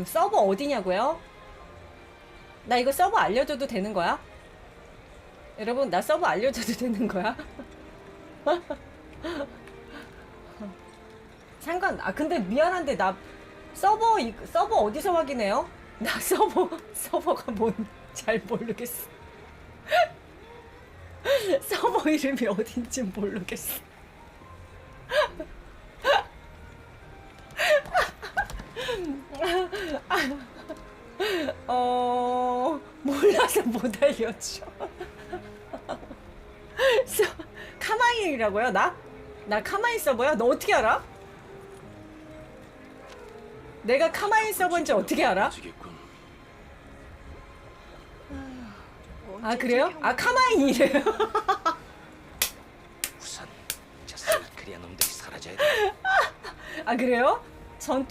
음, 서버 어디냐고요? 나 이거 서버 알려줘도 되는 거야? 여러분, 나 서버 알려줘도 되는 거야? 상관, 아, 근데 미안한데, 나 서버, 이- 서버 어디서 확인해요? 나 서버, 서버가 뭔, 잘 모르겠어. 서버 이름이 어딘지 모르겠어. 어, 몰라서 못 알려줘. 서, 카마인이라고요? 나? 나 카마인 서버야? 너 어떻게 알아? 내가 카마인 서버인지 어떻게 알아? 지겠군. 아, 그래요? 아, 카마인이래요? 우선 저 사나크리아 놈들이 사라져야 돼. 아, 그래요? 전투